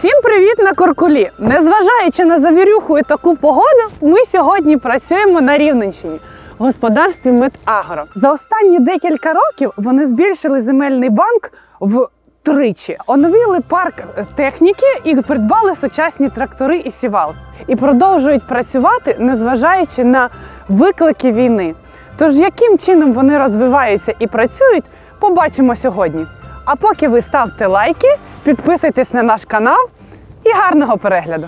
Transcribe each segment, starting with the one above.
Всім привіт на Куркулі! Незважаючи на завірюху і таку погоду, ми сьогодні працюємо на Рівненщині в господарстві Медагро. За останні декілька років вони збільшили земельний банк втричі, оновили парк техніки і придбали сучасні трактори і сівал. І продовжують працювати, незважаючи на виклики війни. Тож яким чином вони розвиваються і працюють, побачимо сьогодні. А поки ви ставте лайки, підписуйтесь на наш канал і гарного перегляду!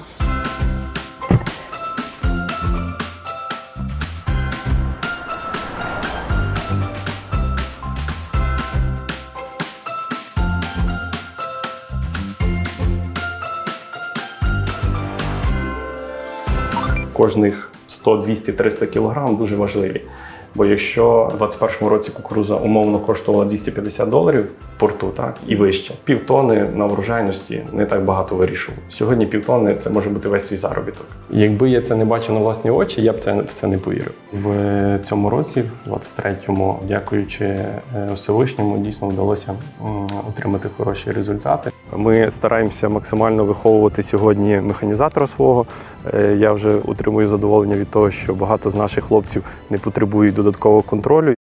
кожних 100, 200, 300 кілограм дуже важливі. Бо якщо в 2021 році кукуруза умовно коштувала 250 доларів в порту, так і вище, півтони на врожайності не так багато вирішував. Сьогодні півтони це може бути весь твій заробіток. Якби я це не бачив на власні очі, я б це в це не повірив. В цьому році, 23-му, дякуючи е, Всевишньому, дійсно вдалося отримати хороші результати. Ми стараємося максимально виховувати сьогодні механізатора свого. Е, Я вже отримую задоволення від того, що багато з наших хлопців не потребують додаткового контролю.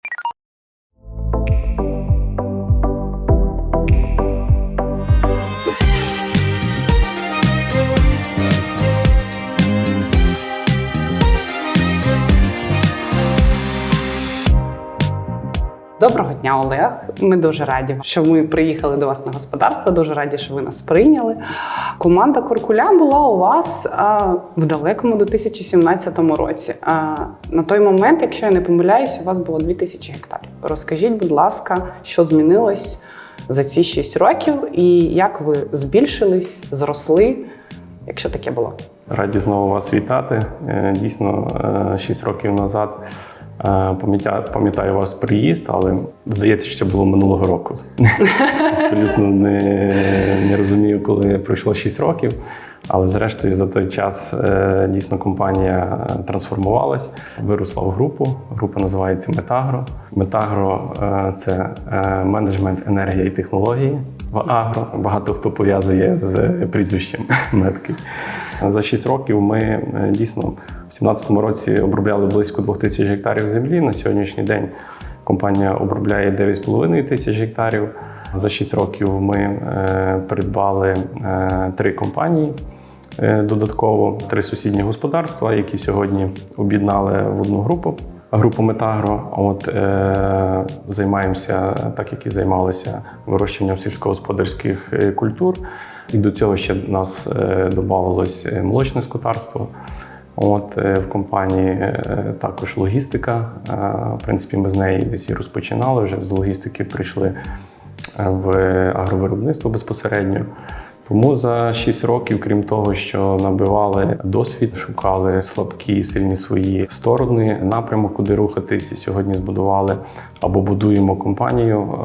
Доброго дня, Олег. Ми дуже раді, що ми приїхали до вас на господарство. Дуже раді, що ви нас прийняли. Команда Куркуля була у вас а, в далекому 2017 році. А, на той момент, якщо я не помиляюсь, у вас було 2000 гектарів. Розкажіть, будь ласка, що змінилось за ці 6 років, і як ви збільшились, зросли, якщо таке було? Раді знову вас вітати. Е, Дійсно, 6 років назад е, пам'ятаю, пам'ятаю ваш приїзд, але здається, що це було минулого року. Абсолютно не, не розумію, коли пройшло 6 років. Але зрештою, за той час е, дійсно компанія е, трансформувалась, виросла в групу. Група називається Метагро. Метагро е, це е, менеджмент енергії і технології в агро. Багато хто пов'язує з прізвищем метки. За 6 років ми е, дійсно в 2017 році обробляли близько 2000 гектарів землі. На сьогоднішній день компанія обробляє 9,5 тисяч гектарів. За 6 років ми е, придбали е, три компанії. е, Додатково три сусідні господарства, які сьогодні об'єднали в одну групу. Групу Метагро. От е, займаємося, так як і займалися вирощуванням сільськогосподарських е, культур. І до цього ще нас е, додавалось е, молочне скотарство. От е, в компанії е, також логістика. Е, В принципі, ми з неї десь і розпочинали. Вже з логістики прийшли е, в агровиробництво безпосередньо. Тому за 6 років, крім того, що набивали досвід, шукали слабкі сильні свої сторони, напрямок, куди рухатись, і сьогодні збудували або будуємо компанію е,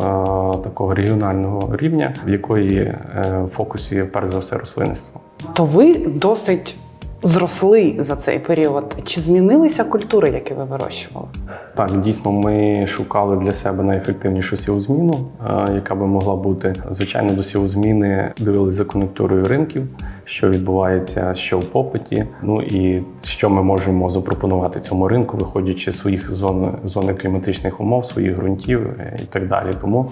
такого регіонального рівня, в якої е, в фокусі перш за все рослинництво. То ви досить зросли за цей період. Чи змінилися культури, які ви вирощували? Так, дійсно, ми шукали для себе найефективнішу сівозміну, е, яка би могла бути. Звичайно, до сівозміни дивилися за кон'юнктурою ринків, що відбувається, що в попиті. Ну і що ми можемо запропонувати цьому ринку, виходячи з своїх зон, зони кліматичних умов, своїх ґрунтів е, і так далі. Тому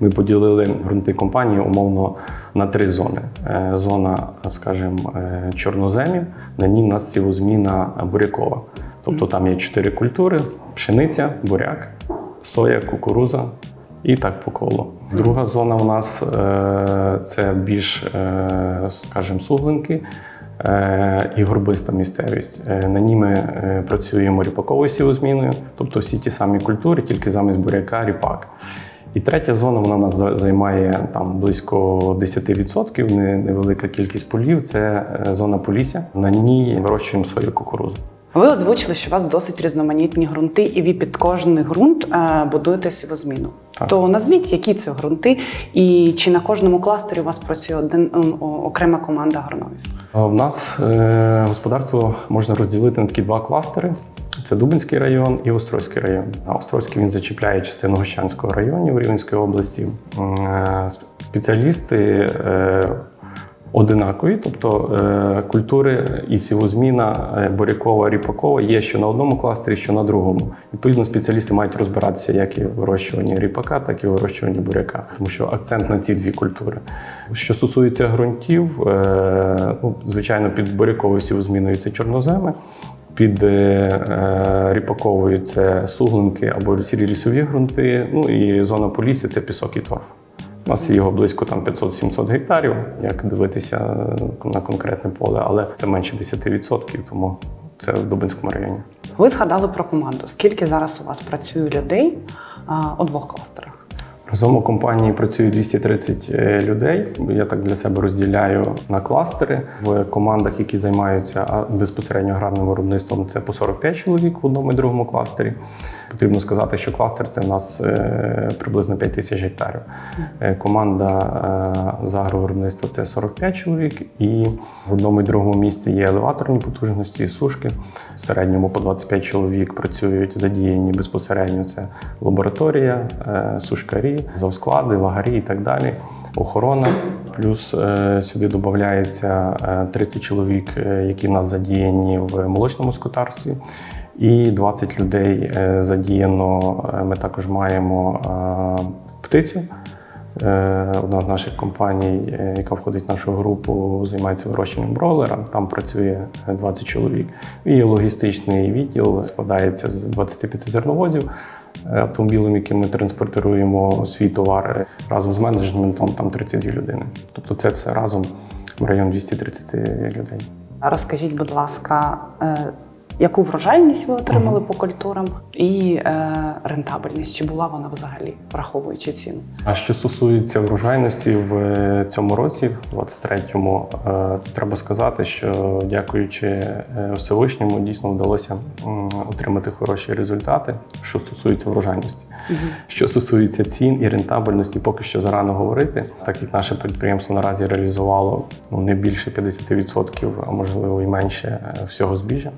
ми поділили ґрунти компанії умовно на три зони: Е, зона, скажімо, е, чорноземів, на ній в нас сівозміна бурякова. Тобто там є чотири культури: пшениця, буряк, соя, кукуруза і так по колу. Друга зона у нас е, це більш, скажімо, суглинки. І горбиста місцевість. На ній ми працюємо ріпаковою сівозміною, тобто всі ті самі культури, тільки замість буряка ріпак. І третя зона вона у нас займає там близько 10%, невелика кількість полів. Це е, зона Полісся. На ній вирощуємо свою кукурузу. Ви озвучили, що у вас досить різноманітні ґрунти, і ви під кожний ґрунт е, будуєте сівозміну. Так. То назвіть, які це ґрунти, і чи на кожному кластері у вас працює один окрема команда агрономів? У нас е, господарство можна розділити на такі два кластери: це Дубинський район і Острозький район. А Острозький він зачіпляє частину Гощанського району в Рівненській області. Е, сп- Спеціалісти е, одинакові, тобто е, культури і сівозміна бурякова, ріпакова є що на одному кластері, що на другому. Відповідно, спеціалісти мають розбиратися як і в вирощуванні ріпака, так і в вирощуванні буряка, тому що акцент на ці дві культури. Що стосується ґрунтів, ну, звичайно, під буряковою сівозміною це чорноземи. Під е, е, суглинки або сірі лісові ґрунти. Ну і зона полісся це пісок і торф. У нас його близько там 500-700 гектарів, як дивитися е, на конкретне поле, але це менше 10%, тому це в Дубинському районі. Ви згадали про команду. Скільки зараз у вас працює людей у двох кластерах? Разом у компанії працює 230 е, людей. Я так для себе розділяю на кластери. В командах, які займаються безпосередньо аграрним виробництвом, це по 45 чоловік в одному і другому кластері. Потрібно сказати, що кластер це в нас е, приблизно 5 тисяч гектарів. Е, Команда е, з агровиробництва це 45 чоловік, і в одному і другому місці є елеваторні потужності, і сушки. В середньому по 25 чоловік працюють задіяні безпосередньо. Це лабораторія, сушкарі, завсклади, вагарі і так далі. Охорона. Плюс сюди додається е, 30 чоловік, які в нас задіяні в молочному скотарстві. І 20 людей е, задіяно. е, Ми також маємо е, птицю. Одна з наших компаній, яка входить в нашу групу, займається вирощенням бройлера. Там працює е, 20 чоловік. І логістичний відділ складається з 25 зерновозів автомобілем, яким ми транспортуємо свій товар разом з менеджментом, там 32 людини. Тобто це все разом в район 230 людей. Розкажіть, будь ласка, яку врожайність ви отримали по культурам і е, рентабельність? Чи була вона взагалі, враховуючи ціну? А що стосується врожайності в цьому році, в 23-му, е, треба сказати, що дякуючи е, Всевишньому, дійсно вдалося отримати хороші результати, що стосується врожайності. Що стосується цін і рентабельності, поки що зарано говорити, так як наше підприємство наразі реалізувало ну, не більше 50%, а можливо і менше е, всього збіжжя.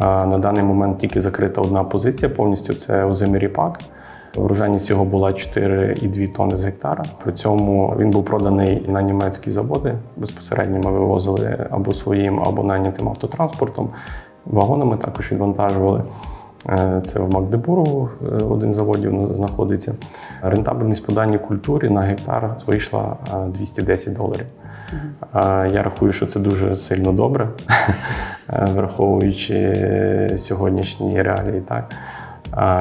На даний момент тільки закрита одна позиція повністю це озимий ріпак. Врожайність його була 4,2 тонни з гектара. При цьому він був проданий на німецькі заводи. Безпосередньо ми вивозили або своїм, або найнятим автотранспортом. Вагонами також відвантажували. Е, Це в Магдебургу е, один з заводів знаходиться. Рентабельність по даній культурі на гектар вийшла е, 210 доларів. Я рахую, що це дуже сильно добре, враховуючи сьогоднішні реалії. Так.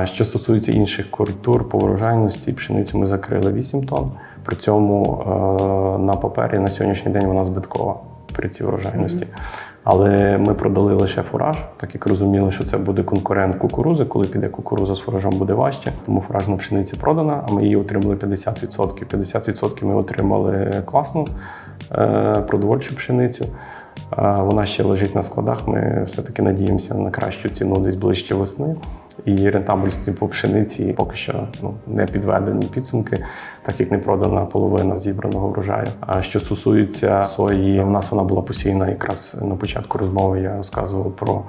Що стосується інших культур по врожайності, пшеницю ми закрили 8 тонн. При цьому е, на папері на сьогоднішній день вона збиткова при цій врожайності. Але ми продали лише фураж, так як розуміли, що це буде конкурент кукурузи. Коли піде кукуруза з фуражом, буде важче. Тому фуражна пшениця продана, а ми її отримали 50%. 50% ми отримали класну е, продовольчу пшеницю. Е, Вона ще лежить на складах. Ми все-таки надіємося на кращу ціну десь ближче весни. І рентабельності по пшениці поки що ну, не підведені підсумки, так як не продана половина зібраного врожаю. А що стосується сої, у нас вона була посіяна якраз на початку розмови. Я розказував про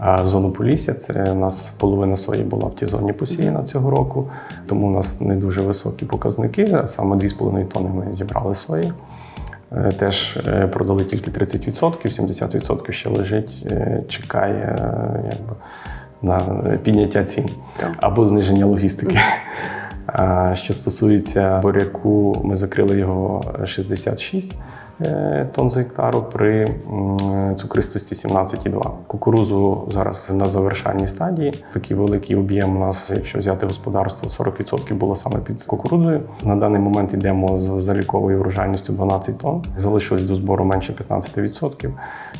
е, зону Полісся. Це у нас половина сої була в тій зоні посіяна цього року, тому у нас не дуже високі показники. Саме 2,5 тонни ми зібрали сої. Е, Теж е, продали тільки 30%, 70% ще лежить, чекає якби, на підняття цін або зниження логістики. А що стосується буряку, ми закрили його 66 е, тонн за гектару при цукристості 17,2. Кукурузу зараз на завершальній стадії. Такий великий об'єм у нас, якщо взяти господарство, 40% було саме під кукурудзою. На даний момент йдемо з заліковою врожайністю 12 тонн. Залишилось до збору менше 15%.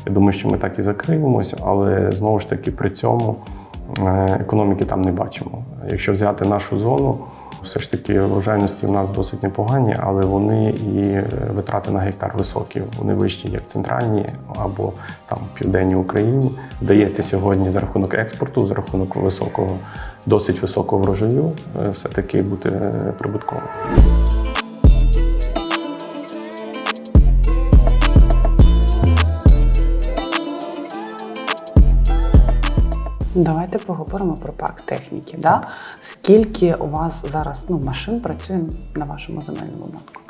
Я думаю, що ми так і закриємось, але знову ж таки при цьому економіки там не бачимо. Якщо взяти нашу зону, все ж таки врожайності в нас досить непогані, але вони і е, витрати на гектар високі. Вони вищі, як в центральній або там південній Україні. Вдається сьогодні за рахунок експорту, за рахунок високого, досить високого врожаю, е, все-таки бути е, прибутковим. Давайте поговоримо про парк техніки. Да? Скільки у вас зараз ну, машин працює на вашому земельному банку?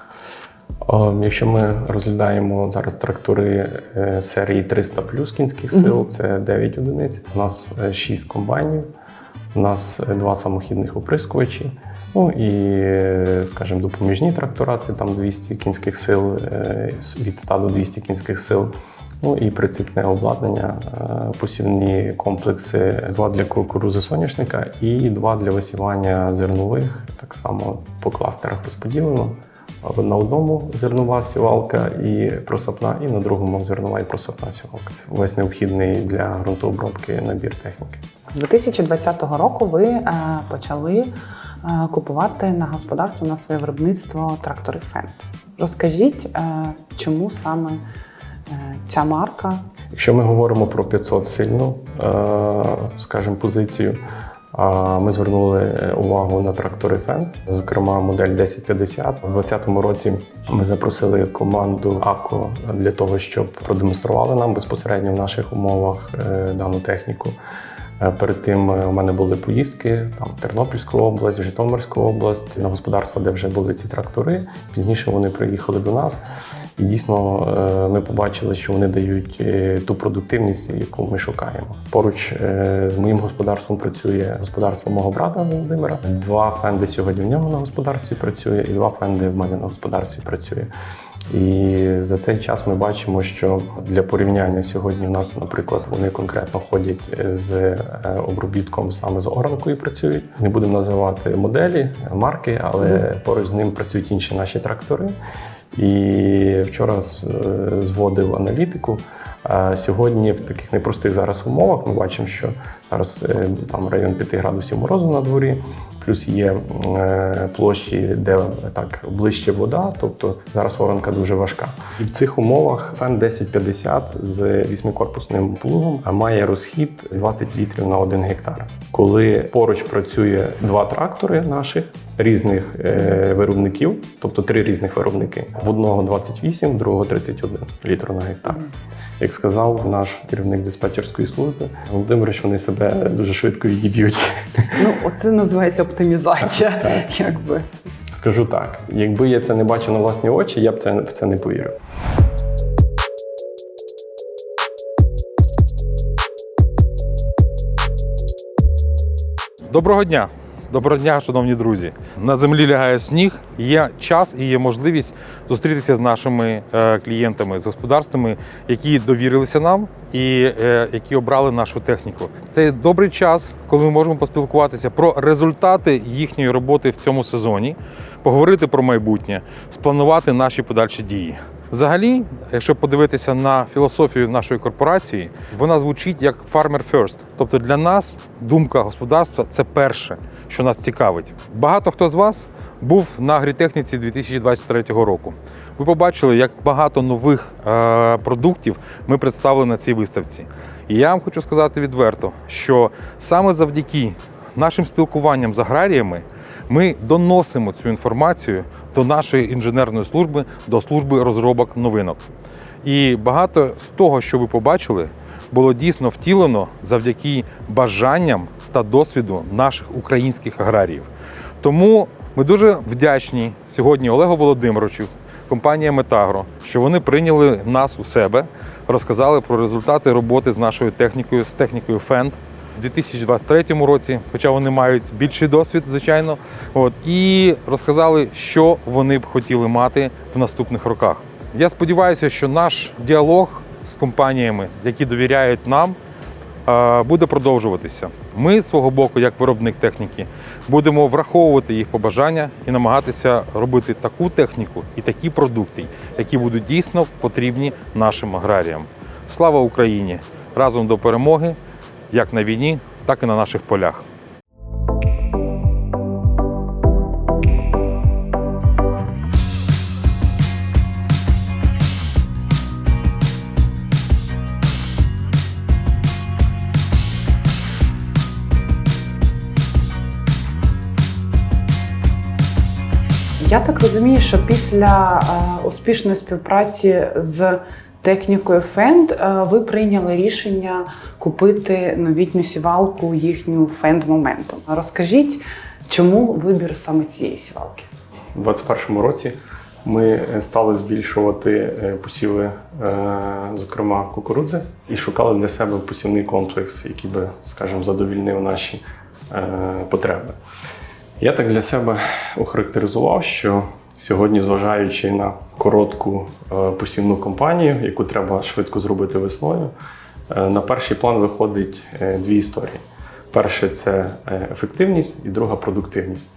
Якщо ми розглядаємо зараз трактори е, серії 300 плюс кінських сил, це 9 одиниць. У нас 6 комбайнів, у нас е, два самохідних оприскувачі. Ну і, е, скажімо, допоміжні трактора це там 200 кінських сил, е, від 100 до 200 кінських сил. Ну і прицепне обладнання, е, посівні комплекси, два для кукурузи соняшника і два для висівання зернових, так само по кластерах розподілено. На одному зернова сівалка і просапна, і на другому зернова і просапна сівалка. Весь необхідний для ґрунтообробки набір техніки. З 2020 року ви е, почали е, купувати на господарство на своє виробництво трактори Фенд. Розкажіть, чому саме ця марка? Якщо ми говоримо про 500 сильну, е, скажімо, позицію, ми звернули увагу на трактори Фен, зокрема модель 1050. У 2020 році ми запросили команду АКО для того, щоб продемонстрували нам безпосередньо в наших умовах е, дану техніку. Е, Перед тим е, у мене були поїздки там Тернопільську область, в Житомирську область на господарства, де вже були ці трактори. Пізніше вони приїхали до нас. І дійсно е, ми побачили, що вони дають е, ту продуктивність, яку ми шукаємо. Поруч е, з моїм господарством працює господарство мого брата Володимира. Два фенди сьогодні в нього на господарстві працює, і два фенди в мене на господарстві працює. І за цей час ми бачимо, що для порівняння сьогодні в нас, наприклад, вони конкретно ходять з обробітком саме з оранкою працюють. Не будемо називати моделі, марки, але поруч з ним працюють інші наші трактори. І вчора е, зводив аналітику. Сьогодні в таких непростих зараз умовах ми бачимо, що зараз е, там район 5 градусів морозу на дворі, плюс є е, площі, де так ближче вода, тобто зараз воронка дуже важка. І в цих умовах фен 1050 з вісьмикорпусним плугом має розхід 20 літрів на 1 гектар. Коли поруч працює два трактори наших різних е, виробників, тобто три різних виробники. В одного 28, в другого 31 літр на гектар. Як сказав наш керівник диспетчерської служби, Володимирович, вони себе дуже швидко відіб'ють. Ну, оце називається оптимізація. Якби. Скажу так: якби я це не бачив на власні очі, я б це в це не повірив. Доброго дня! Доброго дня, шановні друзі! На землі лягає сніг, є час і є можливість зустрітися з нашими е, клієнтами, з господарствами, які довірилися нам і е, які обрали нашу техніку. Це добрий час, коли ми можемо поспілкуватися про результати їхньої роботи в цьому сезоні, поговорити про майбутнє, спланувати наші подальші дії. Взагалі, якщо подивитися на філософію нашої корпорації, вона звучить як Farmer First. Тобто для нас думка господарства це перше, що нас цікавить. Багато хто з вас був на агрітехніці 2023 року. Ви побачили, як багато нових е, продуктів ми представили на цій виставці. І я вам хочу сказати відверто, що саме завдяки нашим спілкуванням з аграріями ми доносимо цю інформацію до нашої інженерної служби, до служби розробок новинок. І багато з того, що ви побачили, було дійсно втілено завдяки бажанням та досвіду наших українських аграріїв. Тому ми дуже вдячні сьогодні Олегу Володимировичу, компанія Метагро, що вони прийняли нас у себе, розказали про результати роботи з нашою технікою, з технікою Фенд. У 2023 році, хоча вони мають більший досвід, звичайно, от і розказали, що вони б хотіли мати в наступних роках. Я сподіваюся, що наш діалог з компаніями, які довіряють нам, е, буде продовжуватися. Ми з свого боку, як виробник техніки, будемо враховувати їх побажання і намагатися робити таку техніку і такі продукти, які будуть дійсно потрібні нашим аграріям. Слава Україні! Разом до перемоги! Як на війні, так і на наших полях. Я так розумію, що після е, успішної співпраці з технікою Фенд ви прийняли рішення купити новітню сівалку їхню Фенд Momentum. Розкажіть, чому вибір саме цієї сівалки? У 2021 році Ми е, стали збільшувати е, посіви, е, зокрема кукурудзи, і шукали для себе посівний комплекс, який би, скажімо, задовільнив наші потреби. Я так для себе охарактеризував, що сьогодні, зважаючи на коротку е, посівну кампанію, яку треба швидко зробити весною, е, на перший план виходить е, дві історії. Перше це ефективність, і друга продуктивність.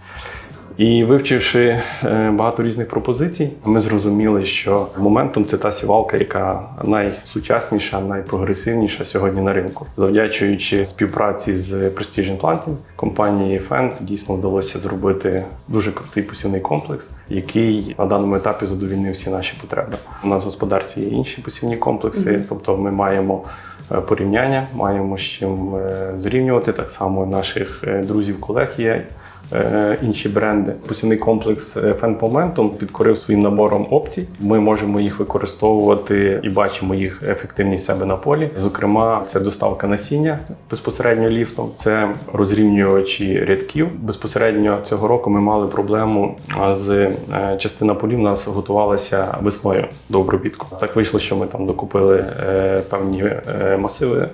І вивчивши е, багато різних пропозицій, ми зрозуміли, що моментом це та сівалка, яка найсучасніша, найпрогресивніша сьогодні на ринку. Завдячуючи співпраці з Precision Planting, компанії Fendt дійсно вдалося зробити дуже крутий посівний комплекс, який на даному етапі задовільнив всі наші потреби. У нас в господарстві є інші посівні комплекси, тобто ми маємо е, порівняння, маємо з чим е, зрівнювати. Так само наших друзів, колег є інші бренди. Посівний комплекс е, Fan Momentum підкорив своїм набором опцій. Ми можемо їх використовувати і бачимо їх ефективність себе на полі. Зокрема, це доставка насіння безпосередньо ліфтом, це розрівнювачі рядків. Безпосередньо цього року ми мали проблему з е, частина полів. У нас готувалася весною до обробітку. Так вийшло, що ми там докупили е, певні е, масиви е,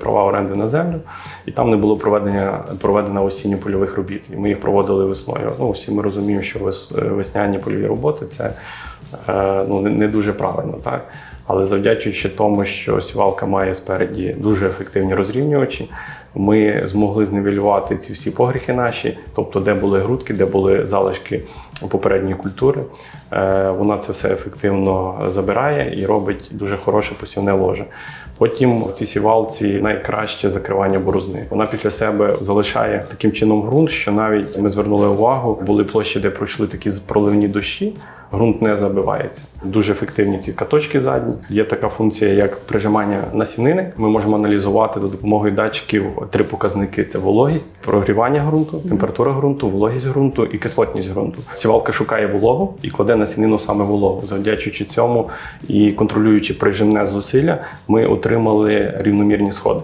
права оренди на землю, і там не було проведення проведення осінньо-польових робіт. І ми їх проводили весною. Ну всі ми розуміємо, що вес- е, весняні польові роботи це е, ну не, дуже правильно, так. Але завдячуючи тому, що сівалка має спереді дуже ефективні розрівнювачі, ми змогли зневелювати ці всі погріхи наші, тобто де були грудки, де були залишки попередньої культури. Е, Вона це все ефективно забирає і робить дуже хороше посівне ложе. Потім в цій сівалці найкраще закривання борозни. Вона після себе залишає таким чином ґрунт, що навіть ми звернули увагу, були площі, де пройшли такі проливні дощі. Ґрунт не забивається. Дуже ефективні ці каточки задні. Є така функція, як прижимання насінини. Ми можемо аналізувати за допомогою датчиків три показники: це вологість, прогрівання ґрунту, температура ґрунту, вологість ґрунту і кислотність ґрунту. Сівалка шукає вологу і кладе насінину саме вологу. Завдячуючи цьому і контролюючи прижимне зусилля, ми отримали рівномірні сходи.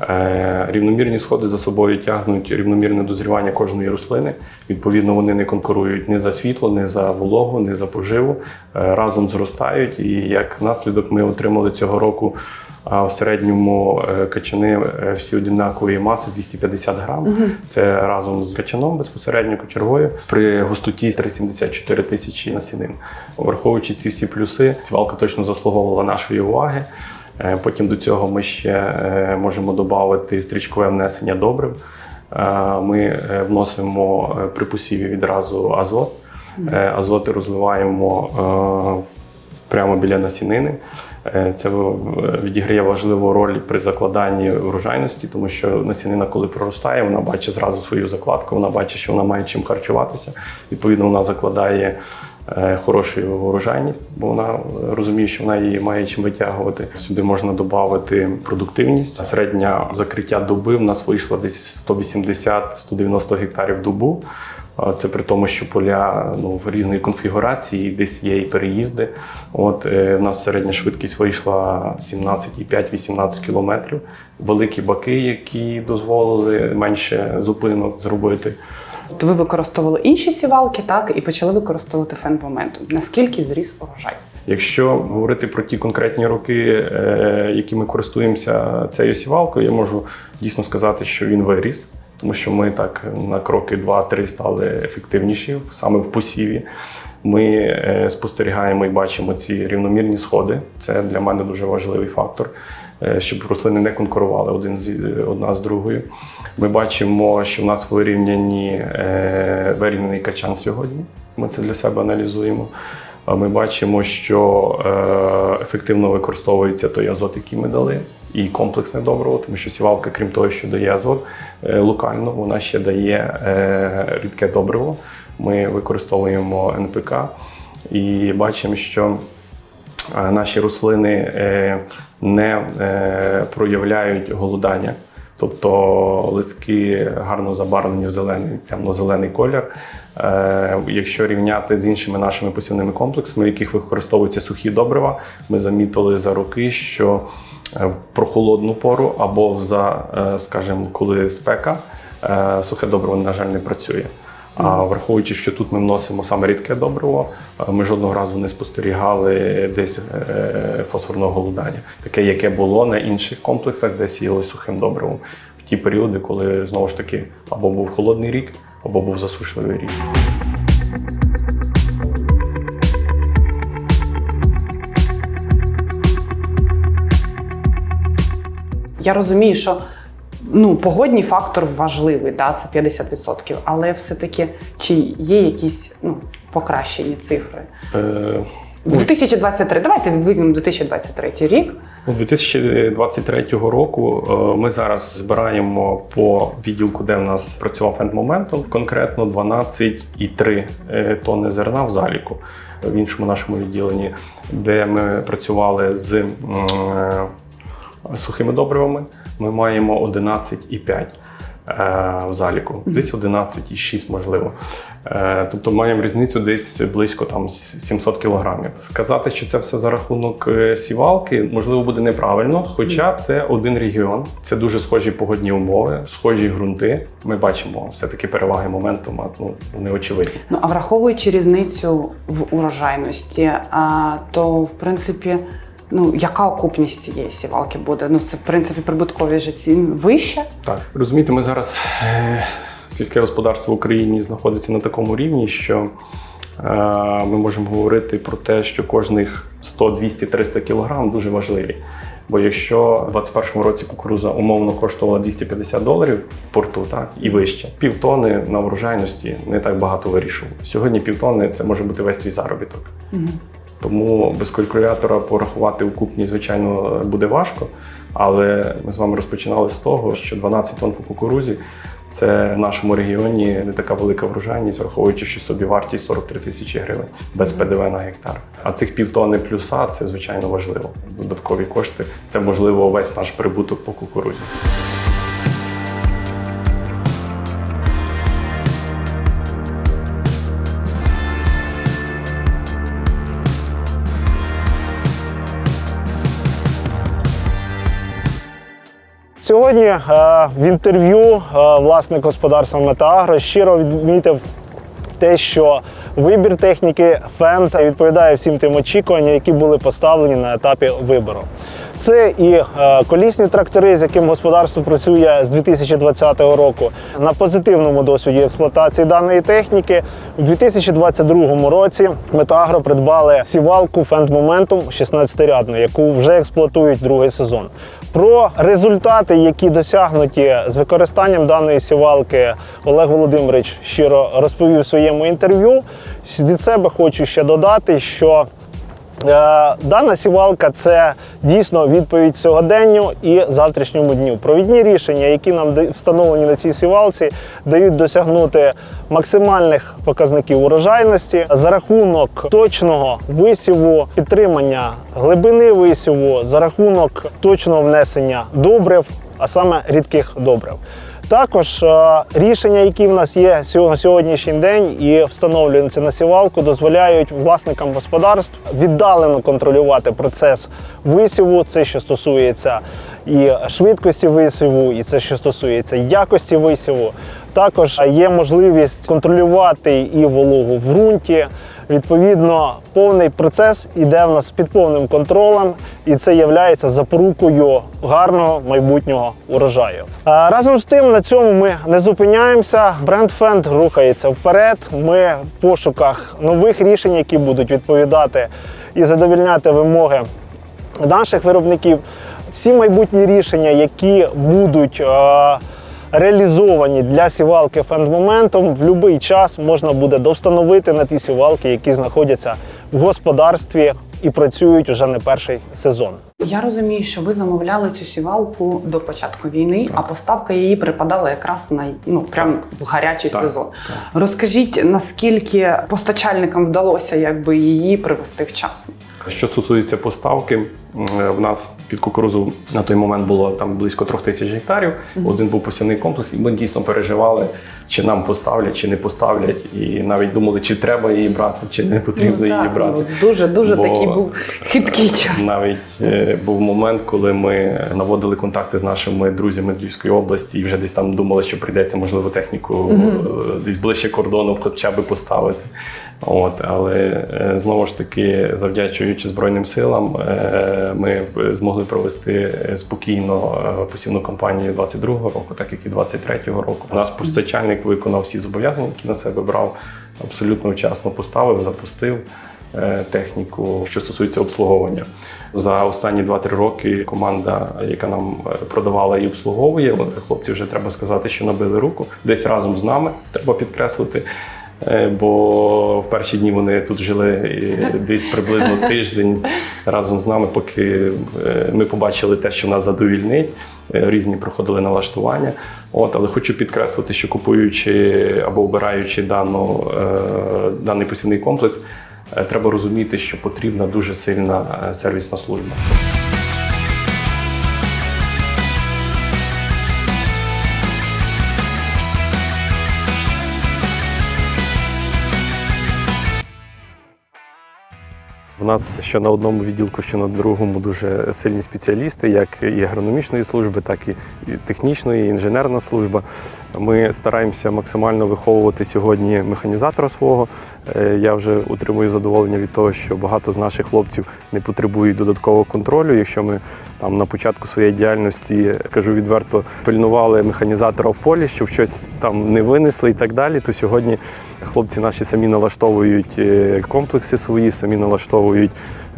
Е, Рівномірні сходи за собою тягнуть рівномірне дозрівання кожної рослини. Відповідно, вони не конкурують ні за світло, ні за вологу, ні за поживу. Е, Разом зростають. І як наслідок ми отримали цього року в середньому е, качани е, всі однакової маси 250 грам. Це разом з качаном безпосередньо кочергою при густоті 374 тисячі насінин. Враховуючи ці всі плюси, сівалка точно заслуговувала нашої уваги. Е, Потім до цього ми ще е, можемо додати стрічкове внесення добрив. Е, Ми вносимо при посіві відразу азот. Азоти розливаємо прямо біля насінини. Це відіграє важливу роль при закладанні врожайності, тому що насінина, коли проростає, вона бачить зразу свою закладку, вона бачить, що вона має чим харчуватися. Відповідно, вона закладає е, хорошу врожайність, бо вона розуміє, що вона її має чим витягувати. Сюди можна додати продуктивність. Середня закриття доби в нас вийшла десь 180-190 гектарів добу. Це при тому, що поля ну, в різної конфігурації, десь є і переїзди. От е, в нас середня швидкість вийшла 17,5-18 кілометрів. Великі баки, які дозволили менше зупинок зробити. То ви використовували інші сівалки, так, і почали використовувати фен моменту. Наскільки зріс урожай? Якщо говорити про ті конкретні роки, е, які ми користуємося цією сівалкою, я можу дійсно сказати, що він виріс, тому що ми так на кроки 2-3 стали ефективніші саме в посіві. Ми е, спостерігаємо і бачимо ці рівномірні сходи. Це для мене дуже важливий фактор, щоб рослини не конкурували один з одна з другою. Ми бачимо, що в нас вирівняні е, вирівняний качан сьогодні. Ми це для себе аналізуємо. Ми бачимо, що е, ефективно використовується той азот, який ми дали, і комплексне добриво, тому що сівалка, крім того, що дає азот е, локально, вона ще дає е, рідке добриво. Ми використовуємо НПК і бачимо, що е, наші рослини е, не е, проявляють голодання. Тобто листки гарно забарвлені в зелений, темно-зелений колір. Е, якщо рівняти з іншими нашими посівними комплексами, в яких використовуються сухі добрива, ми замітили за роки, що в прохолодну пору або за, скажімо, коли спека, сухе добриво, на жаль, не працює. А враховуючи, що тут ми вносимо саме рідке добриво, е, ми жодного разу не спостерігали десь е, фосфорного голодання, таке, яке було на інших комплексах, де сіяли сухим добривом. В ті періоди, коли знову ж таки або був холодний рік, або був засушливий рік. Я розумію, що ну, погодній фактор важливий, да, це 50%, але все-таки чи є якісь ну, покращені цифри? Е, 2023, давайте візьмемо 2023 рік. У 2023 року е, ми зараз збираємо по відділку, де в нас працював фенд моментум, конкретно 12,3 е, тонни зерна в заліку в іншому нашому відділенні, де ми працювали з е, сухими добривами. Ми маємо 11,5 е, в заліку, десь 11,6 можливо. Е, Тобто маємо різницю десь близько там 700 кілограмів. Сказати, що це все за рахунок е, сівалки, можливо, буде неправильно, хоча це один регіон, це дуже схожі погодні умови, схожі ґрунти. Ми бачимо все-таки переваги моменту, ну вони очевидні. Ну а враховуючи різницю в урожайності, а, то в принципі, ну яка окупність цієї сівалки буде? Ну це в принципі прибуткові ж ціни вища. Так, розумієте, ми зараз е, сільське господарство в Україні знаходиться на такому рівні, що е, ми можемо говорити про те, що кожних 100, 200, 300 кілограм дуже важливі. Бо якщо в 2021 році кукуруза умовно коштувала 250 доларів в порту, так і вище, півтони на врожайності не так багато вирішував. Сьогодні півтони це може бути весь твій заробіток. Тому без калькулятора порахувати окупність, звичайно, буде важко. Але ми з вами розпочинали з того, що 12 тонн по кукурузі це в нашому регіоні не така велика врожайність, враховуючи, що собі вартість 43 тисячі гривень без ПДВ на гектар. А цих півтони плюса це звичайно важливо. Додаткові кошти це можливо весь наш прибуток по кукурузі. Сьогодні е, в інтерв'ю е, власник господарства Метаагро щиро відмітив те, що вибір техніки Фенд відповідає всім тим очікуванням, які були поставлені на етапі вибору. Це і е, колісні трактори, з яким господарство працює з 2020 року. На позитивному досвіді експлуатації даної техніки у 2022 році Метаагро придбали сівалку Фенд Momentum 16-рядну, яку вже експлуатують другий сезон. Про результати, які досягнуті з використанням даної сівалки, Олег Володимирович щиро розповів в своєму інтерв'ю. Від себе хочу ще додати, що Дана сівалка це дійсно відповідь сьогоденню і завтрашньому дню. Провідні рішення, які нам встановлені на цій сівалці, дають досягнути максимальних показників урожайності за рахунок точного висіву, підтримання глибини висіву, за рахунок точного внесення добрив, а саме рідких добрив. Також е, рішення, які в нас є на сьогоднішній день і встановлюються на сівалку, дозволяють власникам господарств віддалено контролювати процес висіву. Це що стосується і швидкості висіву, і це що стосується якості висіву. Також є можливість контролювати і вологу в ґрунті. Відповідно, повний процес іде в нас під повним контролем, і це є запорукою гарного майбутнього урожаю. А разом з тим, на цьому ми не зупиняємося. Бренд Фенд рухається вперед. Ми в пошуках нових рішень, які будуть відповідати і задовільняти вимоги наших виробників. Всі майбутні рішення, які будуть реалізовані для сівалки фендмоментом, в будь-який час можна буде довстановити на ті сівалки, які знаходяться в господарстві і працюють уже не перший сезон. Я розумію, що ви замовляли цю сівалку до початку війни, а поставка її припадала якраз на ну прям в гарячий Так, сезон. Розкажіть, наскільки постачальникам вдалося якби її привести вчасно? Що стосується поставки, в нас Під кукурузу на той момент було там близько трьох тисяч гектарів. Один був посівний комплекс, і ми дійсно переживали, чи нам поставлять, чи не поставлять. І навіть думали, чи треба її брати, чи не потрібно її брати. дуже дуже Бо такий був хиткий час. Навіть е, був момент, коли ми наводили контакти з нашими друзями з Львівської області і вже десь там думали, що прийдеться, можливо, техніку е, десь ближче кордону хоча б поставити. От, але е, знову ж таки, завдячуючи Збройним силам, е, ми змогли провести спокійно е, посівну кампанію 22-го року, так як і 23-го року. Наш постачальник виконав всі зобов'язання, які на себе брав, абсолютно вчасно поставив, запустив техніку, що стосується обслуговування. За останні 2-3 роки команда, яка нам продавала і обслуговує, хлопці вже треба сказати, що набили руку десь разом з нами, треба підкреслити. Е, Бо в перші дні вони тут жили десь приблизно тиждень разом з нами, поки е, ми побачили те, що нас задовільнить. Е, Різні проходили налаштування. От, але хочу підкреслити, що купуючи або обираючи дану, даний посівний комплекс, треба розуміти, що потрібна дуже сильна сервісна служба. Нас що на одному відділку, що на другому дуже сильні спеціалісти, як і агрономічної служби, так і технічної, і інженерна служба. Ми стараємося максимально виховувати сьогодні механізатора свого. Е, Я вже отримую задоволення від того, що багато з наших хлопців не потребують додаткового контролю. Якщо ми там на початку своєї діяльності, скажу відверто, пильнували механізатора в полі, щоб щось там не винесли і так далі, то сьогодні хлопці наші самі налаштовують е, комплекси свої, самі налаштовують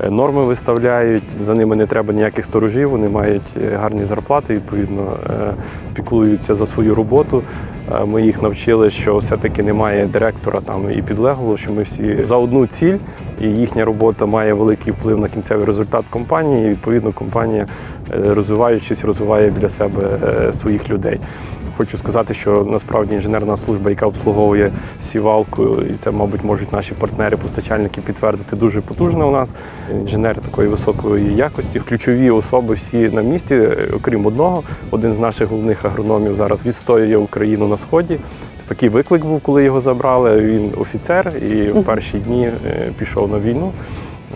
е, норми, виставляють. За ними не треба ніяких сторожів, вони мають гарні зарплати, відповідно піклуються за свою роботу. Е, Ми їх навчили, що все-таки немає директора там і підлеглого, що ми всі за одну ціль, і їхня робота має великий вплив на кінцевий результат компанії. І відповідно компанія, е, розвиваючись, розвиває біля себе е, своїх людей. Хочу сказати, що насправді інженерна служба, яка обслуговує сівалку, і це, мабуть, можуть наші партнери, постачальники підтвердити, дуже потужна у нас. Інженери такої високої якості. Ключові особи всі на місці, окрім одного. Один з наших головних агрономів зараз відстоює Україну на сході. Такий виклик був, коли його забрали. Він офіцер і в перші дні е, пішов на війну.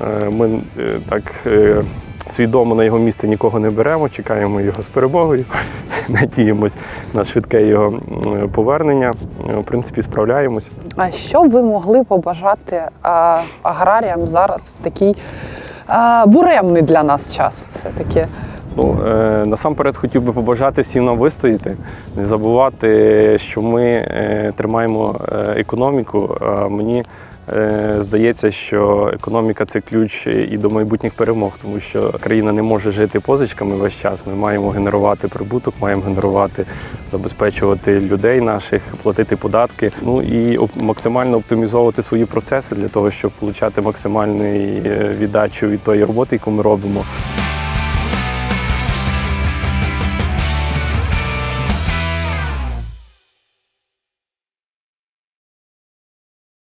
Е, Ми е, так свідомо на його місце нікого не беремо, чекаємо його з перемогою. Надіємось на швидке його повернення. Е, В принципі, справляємось. А що б ви могли побажати а, аграріям зараз в такий а, буремний для нас час? Все таки Ну, е, насамперед хотів би побажати всім нам вистояти, не забувати, що ми е, тримаємо е, економіку. А мені е, здається, що економіка це ключ і до майбутніх перемог, тому що країна не може жити позичками весь час. Ми маємо генерувати прибуток, маємо генерувати, забезпечувати людей наших, платити податки. Ну і максимально оптимізовувати свої процеси для того, щоб отримати максимальну е, віддачу від тої роботи, яку ми робимо.